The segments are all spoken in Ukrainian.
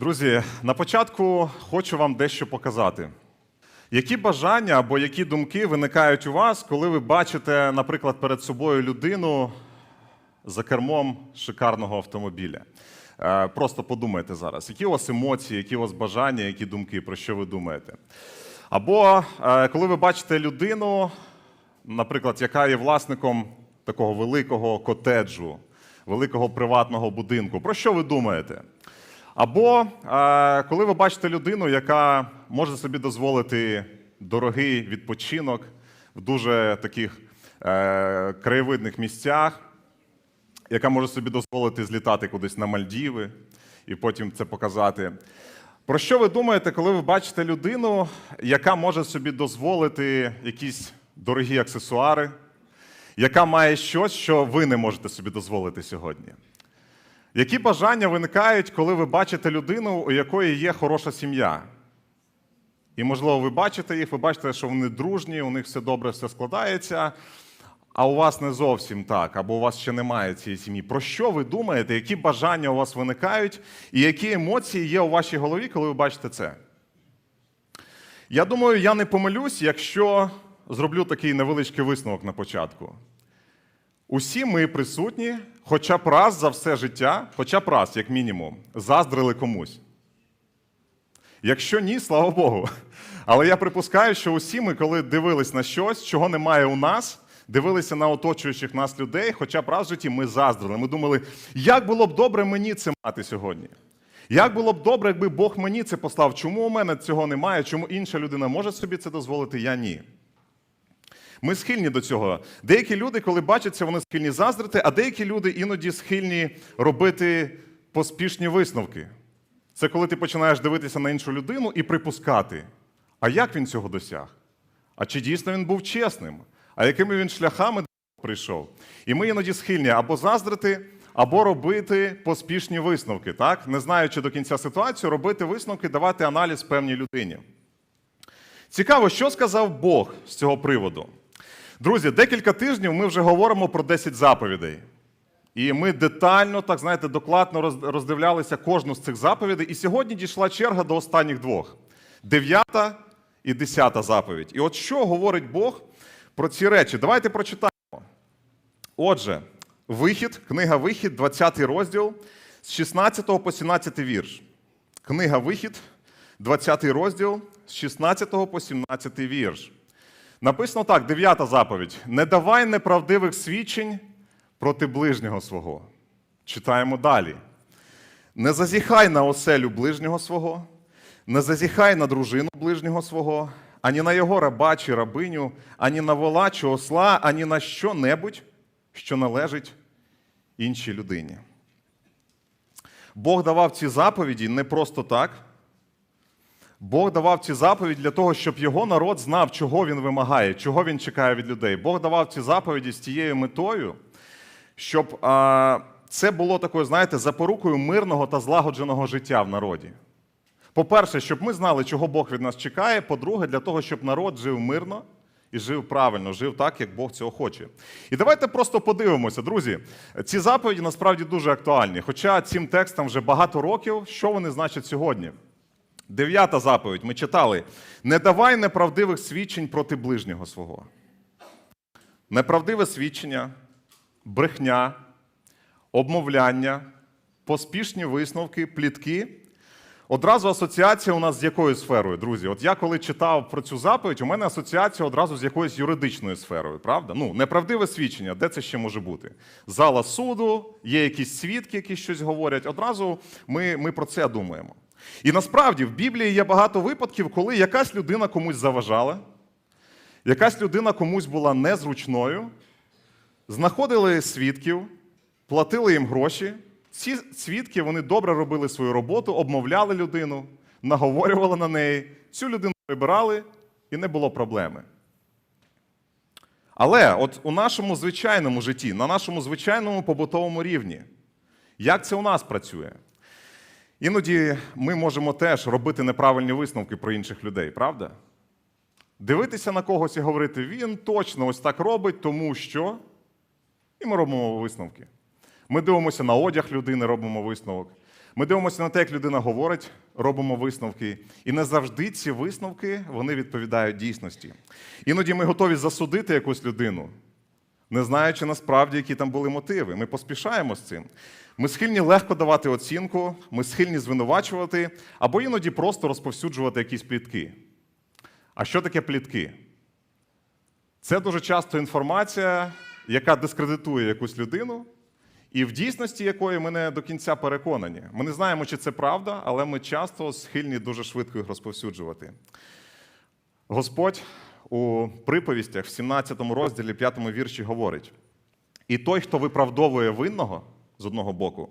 Друзі, на початку хочу вам дещо показати. Які бажання або які думки виникають у вас, коли ви бачите, наприклад, перед собою людину за кермом шикарного автомобіля? Е, Просто подумайте зараз, які у вас емоції, які у вас бажання, які думки, про що ви думаєте? Або е, коли ви бачите людину, наприклад, яка є власником такого великого котеджу, великого приватного будинку, про що ви думаєте? Або е, коли ви бачите людину, яка може собі дозволити дорогий відпочинок в дуже таких е, краєвидних місцях, яка може собі дозволити злітати кудись на Мальдіви і потім це показати. Про що ви думаєте, коли ви бачите людину, яка може собі дозволити якісь дорогі аксесуари, яка має щось, що ви не можете собі дозволити сьогодні? Які бажання виникають, коли ви бачите людину, у якої є хороша сім'я? І, можливо, ви бачите їх, ви бачите, що вони дружні, у них все добре, все складається, а у вас не зовсім так, або у вас ще немає цієї сім'ї. Про що ви думаєте, які бажання у вас виникають, і які емоції є у вашій голові, коли ви бачите це? Я думаю, я не помилюсь, якщо зроблю такий невеличкий висновок на початку. Усі ми присутні, хоча б раз за все життя, хоча б раз, як мінімум, заздрили комусь. Якщо ні, слава Богу. Але я припускаю, що усі ми, коли дивились на щось, чого немає у нас, дивилися на оточуючих нас людей, хоча б раз в житті ми заздрили. Ми думали, як було б добре мені це мати сьогодні. Як було б добре, якби Бог мені це послав? Чому у мене цього немає? Чому інша людина може собі це дозволити, я ні. Ми схильні до цього. Деякі люди, коли бачаться, вони схильні заздрити, а деякі люди іноді схильні робити поспішні висновки. Це коли ти починаєш дивитися на іншу людину і припускати, а як він цього досяг? А чи дійсно він був чесним? А якими він шляхами прийшов? І ми іноді схильні або заздрити, або робити поспішні висновки, так? не знаючи до кінця ситуацію, робити висновки, давати аналіз певній людині. Цікаво, що сказав Бог з цього приводу. Друзі, декілька тижнів ми вже говоримо про 10 заповідей. І ми детально, так знаєте, докладно роздивлялися кожну з цих заповідей. І сьогодні дійшла черга до останніх двох: дев'ята і десята заповідь. І от що говорить Бог про ці речі? Давайте прочитаємо. Отже, вихід, книга Вихід, 20 розділ з 16 по 17 вірш. Книга Вихід, 20 розділ з 16 по 17 вірш. Написано так: дев'ята заповідь: не давай неправдивих свідчень проти ближнього свого. Читаємо далі. Не зазіхай на оселю ближнього свого, не зазіхай на дружину ближнього свого, ані на його раба чи рабиню, ані на вола чи осла, ані на що-небудь, що належить іншій людині. Бог давав ці заповіді не просто так. Бог давав ці заповіді для того, щоб його народ знав, чого він вимагає, чого він чекає від людей. Бог давав ці заповіді з тією метою, щоб а, це було такою, знаєте, запорукою мирного та злагодженого життя в народі. По-перше, щоб ми знали, чого Бог від нас чекає. По-друге, для того, щоб народ жив мирно і жив правильно, жив так, як Бог цього хоче. І давайте просто подивимося, друзі. Ці заповіді насправді дуже актуальні. Хоча цим текстам вже багато років, що вони значать сьогодні? Дев'ята заповідь ми читали: не давай неправдивих свідчень проти ближнього свого. Неправдиве свідчення, брехня, обмовляння, поспішні висновки, плітки. Одразу асоціація у нас з якою сферою, друзі? От я коли читав про цю заповідь, у мене асоціація одразу з якоюсь юридичною сферою, правда? Ну, неправдиве свідчення, де це ще може бути? Зала суду, є якісь свідки, які щось говорять. Одразу ми, ми про це думаємо. І насправді в Біблії є багато випадків, коли якась людина комусь заважала, якась людина комусь була незручною, знаходили свідків, платили їм гроші. Ці свідки вони добре робили свою роботу, обмовляли людину, наговорювали на неї, цю людину прибирали і не було проблеми. Але от у нашому звичайному житті, на нашому звичайному побутовому рівні, як це у нас працює? Іноді ми можемо теж робити неправильні висновки про інших людей, правда? Дивитися на когось і говорити, він точно ось так робить, тому що. І ми робимо висновки. Ми дивимося на одяг людини, робимо висновок. Ми дивимося на те, як людина говорить, робимо висновки, і не завжди ці висновки вони відповідають дійсності. Іноді ми готові засудити якусь людину, не знаючи насправді, які там були мотиви. Ми поспішаємо з цим. Ми схильні легко давати оцінку, ми схильні звинувачувати або іноді просто розповсюджувати якісь плітки. А що таке плітки? Це дуже часто інформація, яка дискредитує якусь людину, і в дійсності якої ми не до кінця переконані. Ми не знаємо, чи це правда, але ми часто схильні дуже швидко їх розповсюджувати. Господь у приповістях в 17 розділі 5 вірші говорить: і той, хто виправдовує винного з одного боку,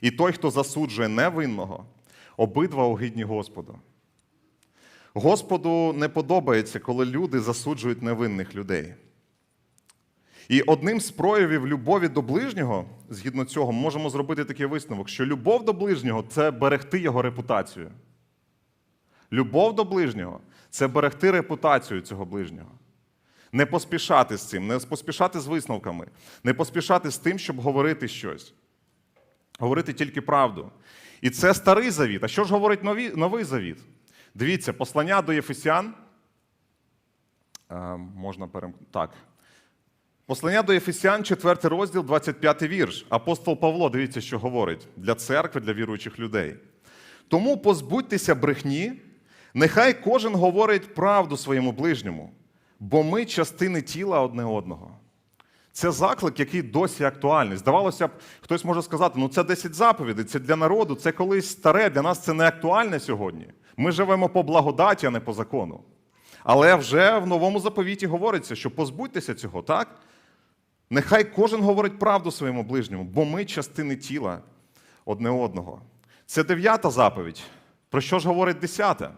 і той, хто засуджує невинного, обидва огидні Господу. Господу не подобається, коли люди засуджують невинних людей. І одним з проявів любові до ближнього, згідно цього, можемо зробити такий висновок, що любов до ближнього це берегти його репутацію. Любов до ближнього це берегти репутацію цього ближнього. Не поспішати з цим, не поспішати з висновками, не поспішати з тим, щоб говорити щось. Говорити тільки правду. І це старий завіт. А що ж говорить нові, новий завіт? Дивіться, послання до Єфесян. Е, можна перемкнути. Так. Послання до Ефесян, 4 розділ, 25 вірш. Апостол Павло, дивіться, що говорить для церкви, для віруючих людей. Тому позбудьтеся брехні, нехай кожен говорить правду своєму ближньому, бо ми частини тіла одне одного. Це заклик, який досі актуальний. Здавалося б, хтось може сказати, ну це 10 заповідей, це для народу, це колись старе, для нас це не актуальне сьогодні. Ми живемо по благодаті, а не по закону. Але вже в новому заповіті говориться, що позбудьтеся цього, так? Нехай кожен говорить правду своєму ближньому, бо ми частини тіла одне одного. Це дев'ята заповідь. Про що ж говорить десята?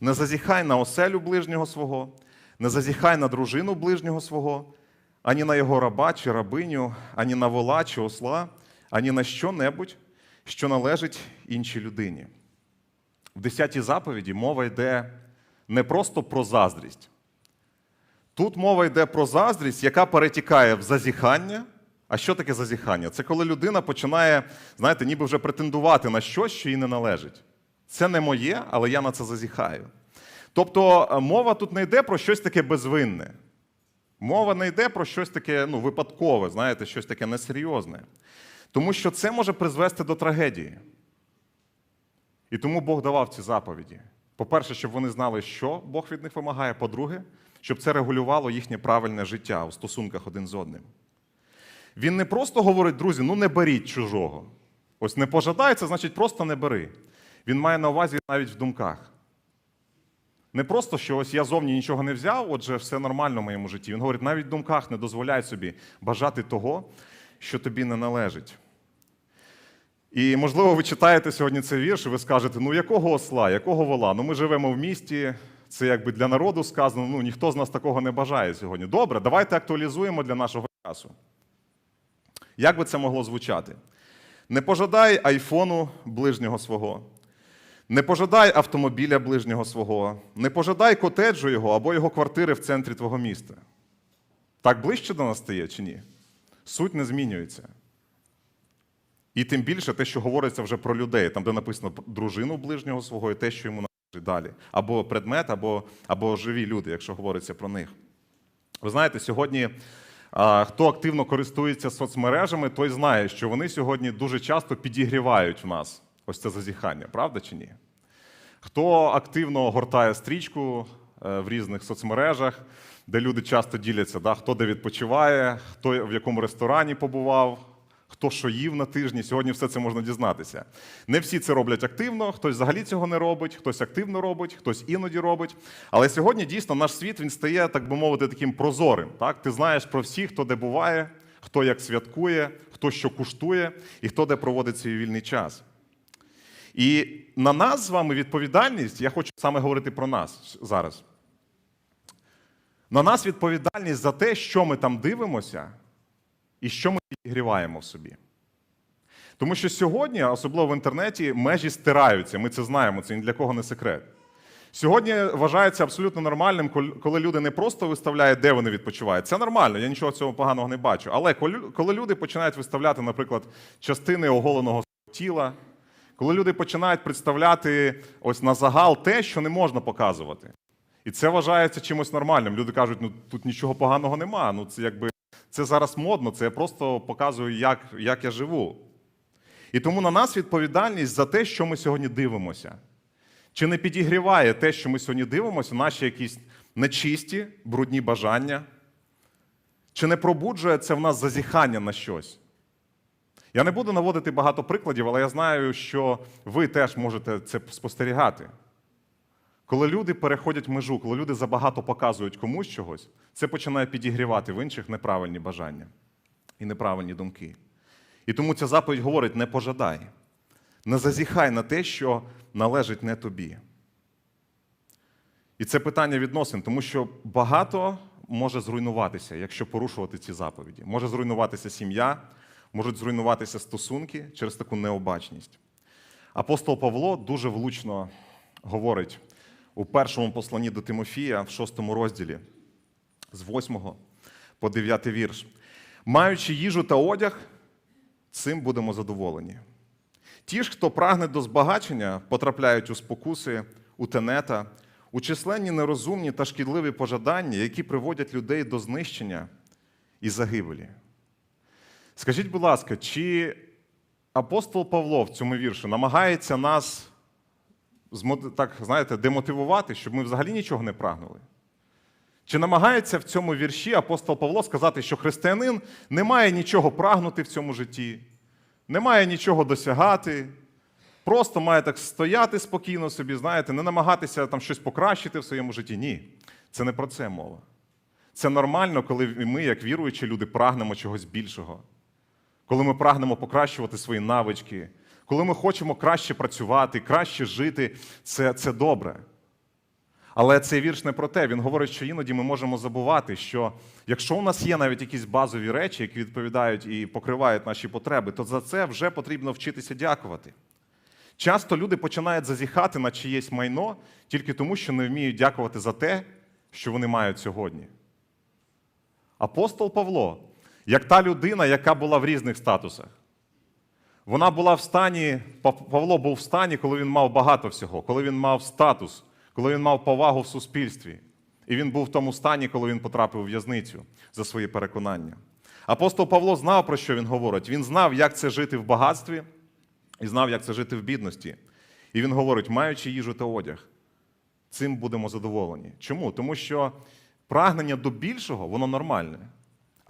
Не зазіхай на оселю ближнього свого, не зазіхай на дружину ближнього свого, ані на його раба чи рабиню, ані на вола чи осла, ані на що-небудь, що належить іншій людині. В десятій заповіді мова йде не просто про заздрість. Тут мова йде про заздрість, яка перетікає в зазіхання. А що таке зазіхання? Це коли людина починає, знаєте, ніби вже претендувати на щось, що їй не належить. Це не моє, але я на це зазіхаю. Тобто е, мова тут не йде про щось таке безвинне. Мова не йде про щось таке ну, випадкове, знаєте, щось таке несерйозне. Тому що це може призвести до трагедії. І тому Бог давав ці заповіді. По-перше, щоб вони знали, що Бог від них вимагає. По-друге, щоб це регулювало їхнє правильне життя у стосунках один з одним. Він не просто говорить, друзі, ну не беріть чужого. Ось не пожадай, значить просто не бери. Він має на увазі навіть в думках. Не просто, що ось я зовні нічого не взяв, отже, все нормально в моєму житті. Він говорить, навіть в думках не дозволяй собі бажати того, що тобі не належить. І, можливо, ви читаєте сьогодні цей вірш, і ви скажете, ну якого осла, якого вола? Ну ми живемо в місті, це якби для народу сказано, ну ніхто з нас такого не бажає сьогодні. Добре, давайте актуалізуємо для нашого часу. Як би це могло звучати? Не пожадай айфону ближнього свого, не пожадай автомобіля ближнього свого, не пожадай котеджу його або його квартири в центрі твого міста. Так ближче до нас стає чи ні? Суть не змінюється. І тим більше те, що говориться вже про людей, там, де написано дружину ближнього свого, і те, що йому належить далі. Або предмет, або, або живі люди, якщо говориться про них. Ви знаєте, сьогодні хто активно користується соцмережами, той знає, що вони сьогодні дуже часто підігрівають в нас ось це зазіхання, правда чи ні? Хто активно гортає стрічку е, в різних соцмережах, де люди часто діляться, да, хто де відпочиває, хто в якому ресторані побував, хто що їв на тижні. Сьогодні все це можна дізнатися. Не всі це роблять активно, хтось взагалі цього не робить, хтось активно робить, хтось іноді робить. Але сьогодні дійсно наш світ він стає, так би мовити, таким прозорим. Так? Ти знаєш про всіх, хто де буває, хто як святкує, хто що куштує і хто де проводить свій вільний час. І на нас з вами відповідальність, я хочу саме говорити про нас зараз. На нас відповідальність за те, що ми там дивимося, і що ми підігріваємо в собі. Тому що сьогодні, особливо в інтернеті, межі стираються. Ми це знаємо, це ні для кого не секрет. Сьогодні вважається абсолютно нормальним, коли люди не просто виставляють, де вони відпочивають. Це нормально, я нічого цього поганого не бачу. Але коли люди починають виставляти, наприклад, частини оголеного тіла, коли люди починають представляти ось на загал те, що не можна показувати. І це вважається чимось нормальним. Люди кажуть, ну тут нічого поганого нема. Ну це якби це зараз модно, це я просто показую, як, як я живу. І тому на нас відповідальність за те, що ми сьогодні дивимося. Чи не підігріває те, що ми сьогодні дивимося, наші якісь нечисті, брудні бажання? Чи не пробуджує це в нас зазіхання на щось? Я не буду наводити багато прикладів, але я знаю, що ви теж можете це спостерігати. Коли люди переходять межу, коли люди забагато показують комусь чогось, це починає підігрівати в інших неправильні бажання і неправильні думки. І тому ця заповідь говорить: не пожадай, не зазіхай на те, що належить не тобі. І це питання відносин, тому що багато може зруйнуватися, якщо порушувати ці заповіді. Може зруйнуватися сім'я, можуть зруйнуватися стосунки через таку необачність. Апостол Павло дуже влучно говорить у першому посланні до Тимофія, в шостому розділі, з 8 по 9 вірш. Маючи їжу та одяг, цим будемо задоволені. Ті ж, хто прагне до збагачення, потрапляють у спокуси, у тенета, у численні нерозумні та шкідливі пожадання, які приводять людей до знищення і загибелі. Скажіть, будь ласка, чи апостол Павло в цьому вірші намагається нас так, знаєте, демотивувати, щоб ми взагалі нічого не прагнули? Чи намагається в цьому вірші апостол Павло сказати, що християнин не має нічого прагнути в цьому житті, не має нічого досягати, просто має так стояти спокійно собі, знаєте, не намагатися там щось покращити в своєму житті? Ні, це не про це мова. Це нормально, коли ми, як віруючі люди, прагнемо чогось більшого, коли ми прагнемо покращувати свої навички, коли ми хочемо краще працювати, краще жити, це, це добре. Але цей вірш не про те. Він говорить, що іноді ми можемо забувати, що якщо у нас є навіть якісь базові речі, які відповідають і покривають наші потреби, то за це вже потрібно вчитися дякувати. Часто люди починають зазіхати на чиєсь майно тільки тому, що не вміють дякувати за те, що вони мають сьогодні. Апостол Павло, як та людина, яка була в різних статусах. Вона була в стані, Павло був в стані, коли він мав багато всього, коли він мав статус, коли він мав повагу в суспільстві. І він був в тому стані, коли він потрапив у в'язницю за свої переконання. Апостол Павло знав, про що він говорить. Він знав, як це жити в багатстві, і знав, як це жити в бідності. І він говорить, маючи їжу та одяг, цим будемо задоволені. Чому? Тому що прагнення до більшого, воно нормальне.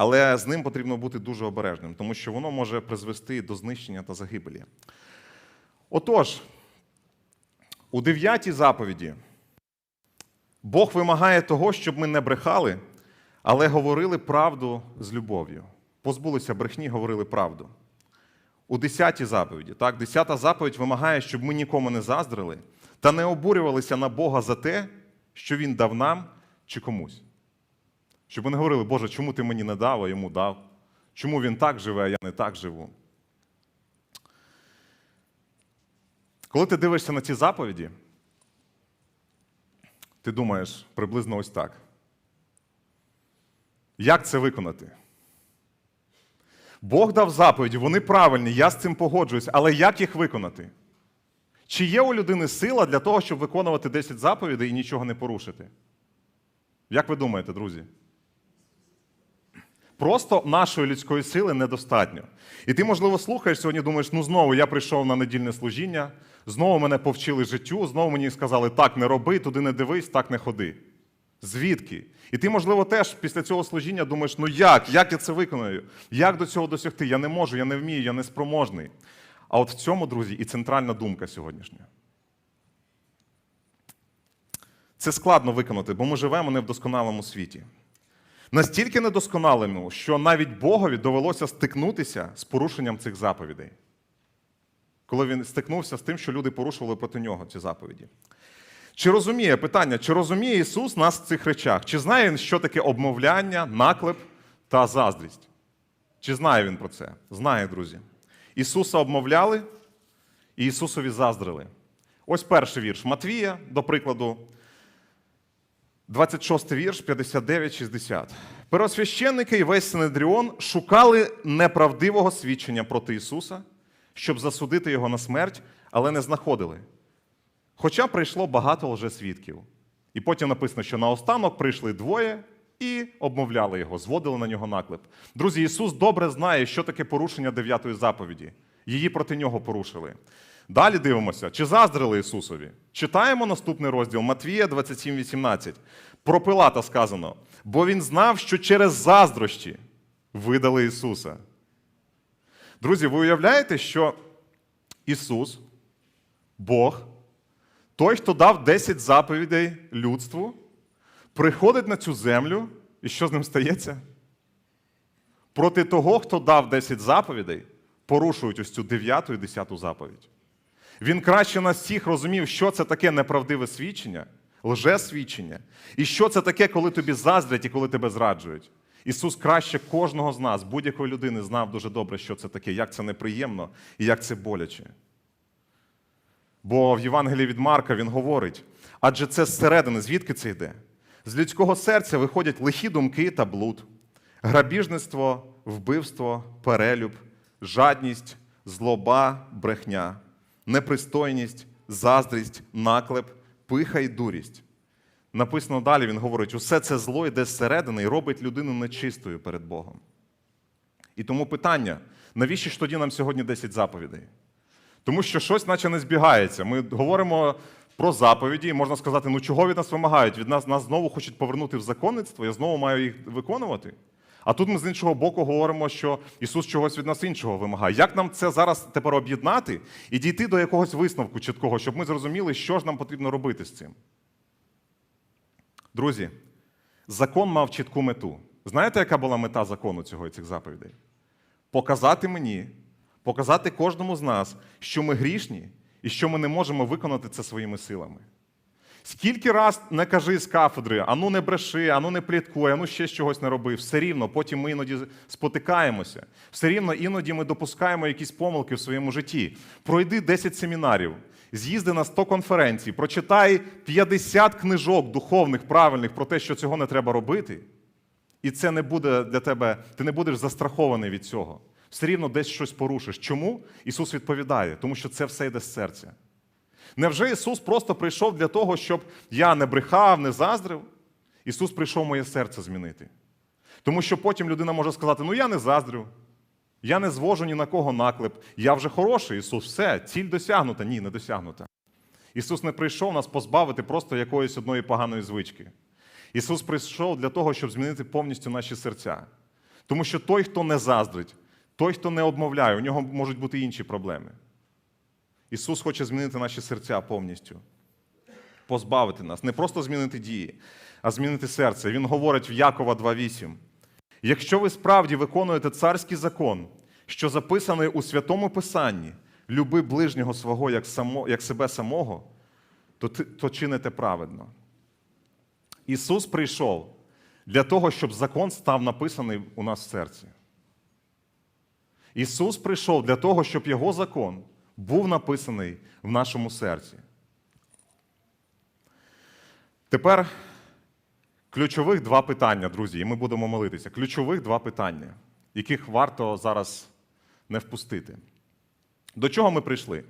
Але з ним потрібно бути дуже обережним, тому що воно може призвести до знищення та загибелі. Отож, у дев'ятій заповіді Бог вимагає того, щоб ми не брехали, але говорили правду з любов'ю. Позбулися брехні, говорили правду. У десятій заповіді, так, десята заповідь вимагає, щоб ми нікому не заздрили та не обурювалися на Бога за те, що Він дав нам чи комусь. Щоб не говорили, Боже, чому ти мені не дав, а йому дав? Чому він так живе, а я не так живу? Коли ти дивишся на ці заповіді, ти думаєш приблизно ось так. Як це виконати? Бог дав заповіді, вони правильні, я з цим погоджуюсь, але як їх виконати? Чи є у людини сила для того, щоб виконувати 10 заповідей і нічого не порушити? Як ви думаєте, друзі? Просто нашої людської сили недостатньо. І ти, можливо, слухаєш сьогодні, думаєш, ну знову я прийшов на недільне служіння, знову мене повчили життю, знову мені сказали, так не роби, туди не дивись, так не ходи. Звідки? І ти, можливо, теж після цього служіння думаєш, ну як? Як я це виконую? Як до цього досягти? Я не можу, я не вмію, я не спроможний. А от в цьому, друзі, і центральна думка сьогоднішня. Це складно виконати, бо ми живемо не в досконалому світі. Настільки недосконалому, що навіть Богові довелося стикнутися з порушенням цих заповідей. Коли він стикнувся з тим, що люди порушували проти нього ці заповіді. Чи розуміє питання, чи розуміє Ісус нас в цих речах? Чи знає Він, що таке обмовляння, наклеп та заздрість? Чи знає Він про це? Знає, друзі. Ісуса обмовляли і Ісусові заздрили. Ось перший вірш Матвія, до прикладу, 26 вірш, 59-60. Первосвященники і весь Синедріон шукали неправдивого свідчення проти Ісуса, щоб засудити його на смерть, але не знаходили. Хоча прийшло багато лжесвідків. І потім написано, що наостанок прийшли двоє і обмовляли його, зводили на нього наклеп. Друзі, Ісус добре знає, що таке порушення дев'ятої заповіді. Її проти нього порушили. Далі дивимося, чи заздрили Ісусові. Читаємо наступний розділ Матвія 27,18. Про Пилата сказано: бо він знав, що через заздрощі видали Ісуса. Друзі, ви уявляєте, що Ісус, Бог, той, хто дав 10 заповідей людству, приходить на цю землю, і що з ним стається? Проти того, хто дав 10 заповідей, порушують ось цю 9 і 10 заповідь. Він краще нас всіх розумів, що це таке неправдиве свідчення, лжесвідчення, і що це таке, коли тобі заздрять і коли тебе зраджують. Ісус краще кожного з нас, будь-якої людини, знав дуже добре, що це таке, як це неприємно і як це боляче. Бо в Євангелії від Марка він говорить: адже це зсередини, звідки це йде? З людського серця виходять лихі думки та блуд, грабіжництво, вбивство, перелюб, жадність, злоба, брехня, непристойність, заздрість, наклеп, пиха і дурість. Написано далі, він говорить: усе це зло йде зсередини і робить людину нечистою перед Богом. І тому питання: навіщо ж тоді нам сьогодні 10 заповідей? Тому що щось, наче не збігається. Ми говоримо про заповіді, і можна сказати, ну чого від нас вимагають? Від нас нас знову хочуть повернути в законництво, я знову маю їх виконувати. А тут ми з іншого боку говоримо, що Ісус чогось від нас іншого вимагає. Як нам це зараз тепер об'єднати і дійти до якогось висновку чіткого, щоб ми зрозуміли, що ж нам потрібно робити з цим? Друзі, закон мав чітку мету. Знаєте, яка була мета закону цього і цих заповідей? Показати мені, показати кожному з нас, що ми грішні і що ми не можемо виконати це своїми силами. Скільки раз не кажи з кафедри, ану не бреши, ану не пліткуй, ану ще чогось не роби, все рівно, потім ми іноді спотикаємося, все рівно іноді ми допускаємо якісь помилки в своєму житті. Пройди 10 семінарів, з'їзди на 100 конференцій, прочитай 50 книжок духовних, правильних про те, що цього не треба робити. І це не буде для тебе, ти не будеш застрахований від цього. Все рівно десь щось порушиш. Чому? Ісус відповідає, тому що це все йде з серця. Невже Ісус просто прийшов для того, щоб я не брехав, не заздрив? Ісус прийшов моє серце змінити. Тому що потім людина може сказати: ну я не заздрю, я не звожу ні на кого наклеп, я вже хороший, Ісус, все, ціль досягнута. Ні, не досягнута. Ісус не прийшов нас позбавити просто якоїсь одної поганої звички. Ісус прийшов для того, щоб змінити повністю наші серця. Тому що той, хто не заздрить, той, хто не обмовляє, у нього можуть бути інші проблеми. Ісус хоче змінити наші серця повністю, позбавити нас, не просто змінити дії, а змінити серце. Він говорить в Якова 2.8. Якщо ви справді виконуєте царський закон, що записаний у святому Писанні, люби ближнього свого як, само, як себе самого, то, то чините праведно. Ісус прийшов для того, щоб закон став написаний у нас в серці. Ісус прийшов для того, щоб Його закон був написаний в нашому серці. Тепер ключових два питання, друзі, і ми будемо молитися. Ключових два питання, яких варто зараз не впустити. До чого ми прийшли?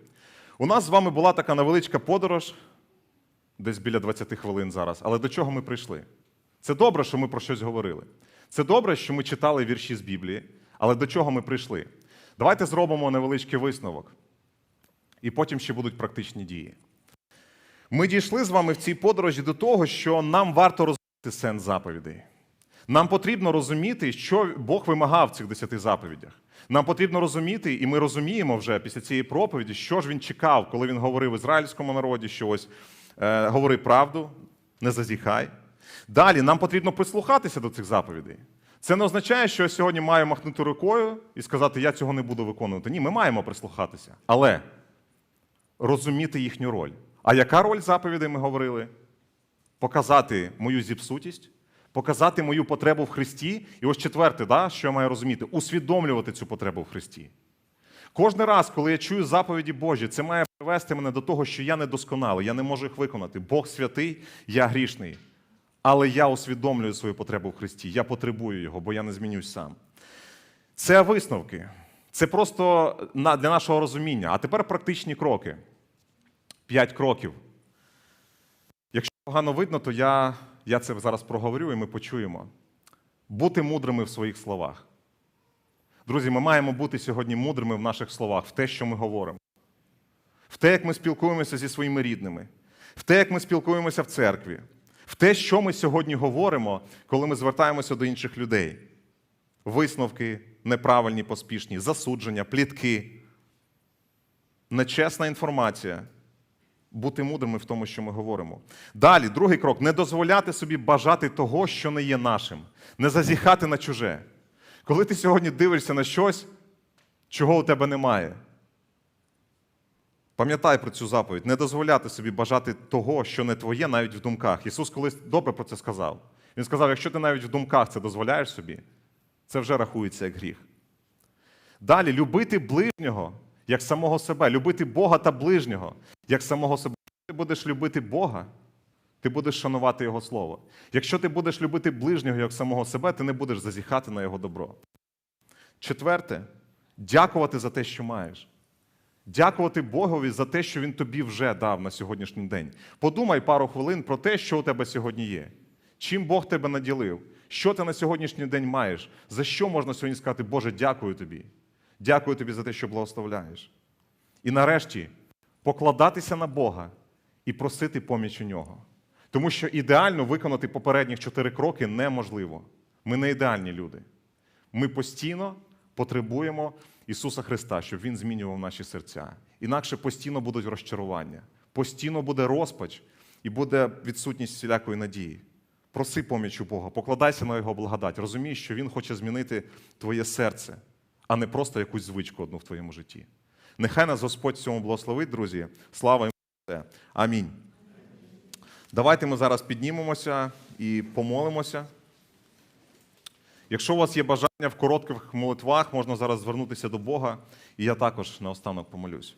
У нас з вами була така невеличка подорож, десь біля 20 хвилин зараз. Але до чого ми прийшли? Це добре, що ми про щось говорили. Це добре, що ми читали вірші з Біблії, але до чого ми прийшли? Давайте зробимо невеличкий висновок. І потім ще будуть практичні дії. Ми дійшли з вами в цій подорожі до того, що нам варто розуміти сенс заповідей. Нам потрібно розуміти, що Бог вимагав в цих десяти заповідях. Нам потрібно розуміти, і ми розуміємо вже після цієї проповіді, що ж він чекав, коли він говорив ізраїльському народі, що ось е, говори правду, не зазіхай. Далі нам потрібно прислухатися до цих заповідей. Це не означає, що я сьогодні маю махнути рукою і сказати, я цього не буду виконувати. Ні, ми маємо прислухатися. Але розуміти їхню роль. А яка роль заповідей ми говорили? Показати мою зіпсутість, показати мою потребу в Христі. І ось четверте, да, що я маю розуміти, усвідомлювати цю потребу в Христі. Кожен раз, коли я чую заповіді Божі, це має привести мене до того, що я недосконалий, я не можу їх виконати. Бог святий, я грішний. Але я усвідомлюю свою потребу в Христі. Я потребую його, бо я не змінюсь сам. Це висновки. Це просто для нашого розуміння. А тепер практичні кроки. П'ять кроків. Якщо погано видно, то я, я це зараз проговорю і ми почуємо. Бути мудрими в своїх словах. Друзі, ми маємо бути сьогодні мудрими в наших словах, в те, що ми говоримо, в те, як ми спілкуємося зі своїми рідними, в те, як ми спілкуємося в церкві, в те, що ми сьогодні говоримо, коли ми звертаємося до інших людей. Висновки неправильні, поспішні, засудження, плітки, нечесна інформація. Бути мудрими в тому, що ми говоримо. Далі, другий крок не дозволяти собі бажати того, що не є нашим, не зазіхати на чуже. Коли ти сьогодні дивишся на щось, чого у тебе немає. Пам'ятай про цю заповідь, не дозволяти собі бажати того, що не твоє, навіть в думках. Ісус колись добре про це сказав. Він сказав: якщо ти навіть в думках це дозволяєш собі, це вже рахується як гріх. Далі любити ближнього як самого себе, любити Бога та ближнього як самого себе. Ти будеш любити Бога, ти будеш шанувати Його Слово. Якщо ти будеш любити ближнього як самого себе, ти не будеш зазіхати на Його добро. Четверте, дякувати за те, що маєш. Дякувати Богові за те, що Він тобі вже дав на сьогоднішній день. Подумай пару хвилин про те, що у тебе сьогодні є. Чим Бог тебе наділив? Що ти на сьогоднішній день маєш? За що можна сьогодні сказати, Боже, дякую тобі. Дякую тобі за те, що благословляєш. І нарешті покладатися на Бога і просити поміч у нього. Тому що ідеально виконати попередніх чотири кроки неможливо. Ми не ідеальні люди. Ми постійно потребуємо Ісуса Христа, щоб Він змінював наші серця. Інакше постійно будуть розчарування, постійно буде розпач і буде відсутність всілякої надії. Проси поміч у Бога, покладайся на Його благодать. Розумій, що Він хоче змінити твоє серце, а не просто якусь звичку одну в твоєму житті. Нехай нас Господь в цьому благословить, друзі. Слава йому. Амінь. Давайте ми зараз піднімемося і помолимося. Якщо у вас є бажання в коротких молитвах, можна зараз звернутися до Бога, і я також наостанок помолюсь.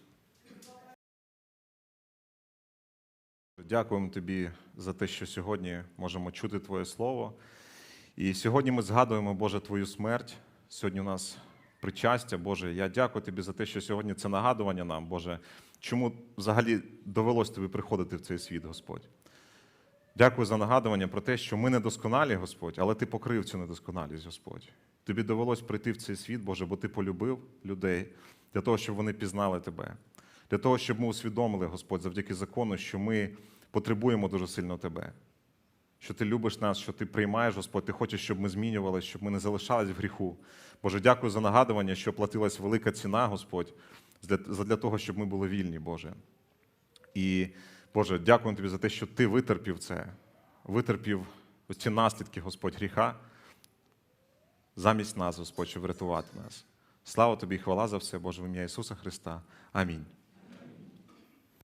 Дякуємо тобі за те, що сьогодні можемо чути Твоє Слово. І сьогодні ми згадуємо, Боже, Твою смерть. Сьогодні у нас причастя, Боже. Я дякую тобі за те, що сьогодні це нагадування нам, Боже, чому взагалі довелось тобі приходити в цей світ, Господь. Дякую за нагадування про те, що ми недосконалі, Господь, але Ти покрив цю недосконалість, Господь. Тобі довелось прийти в цей світ, Боже, бо Ти полюбив людей для того, щоб вони пізнали Тебе, для того, щоб ми усвідомили, Господь, завдяки закону, що ми потребуємо дуже сильно Тебе. Що ти любиш нас, що ти приймаєш, Господь, ти хочеш, щоб ми змінювалися, щоб ми не залишались в гріху. Боже, дякую за нагадування, що платилась велика ціна, Господь, для, того, щоб ми були вільні, Боже. І Боже, дякую тобі за те, що ти витерпів це, витерпів ці наслідки, Господь, гріха замість нас, Господь, щоб врятувати нас. Слава тобі і хвала за все, Боже, в ім'я Ісуса Христа. Амінь.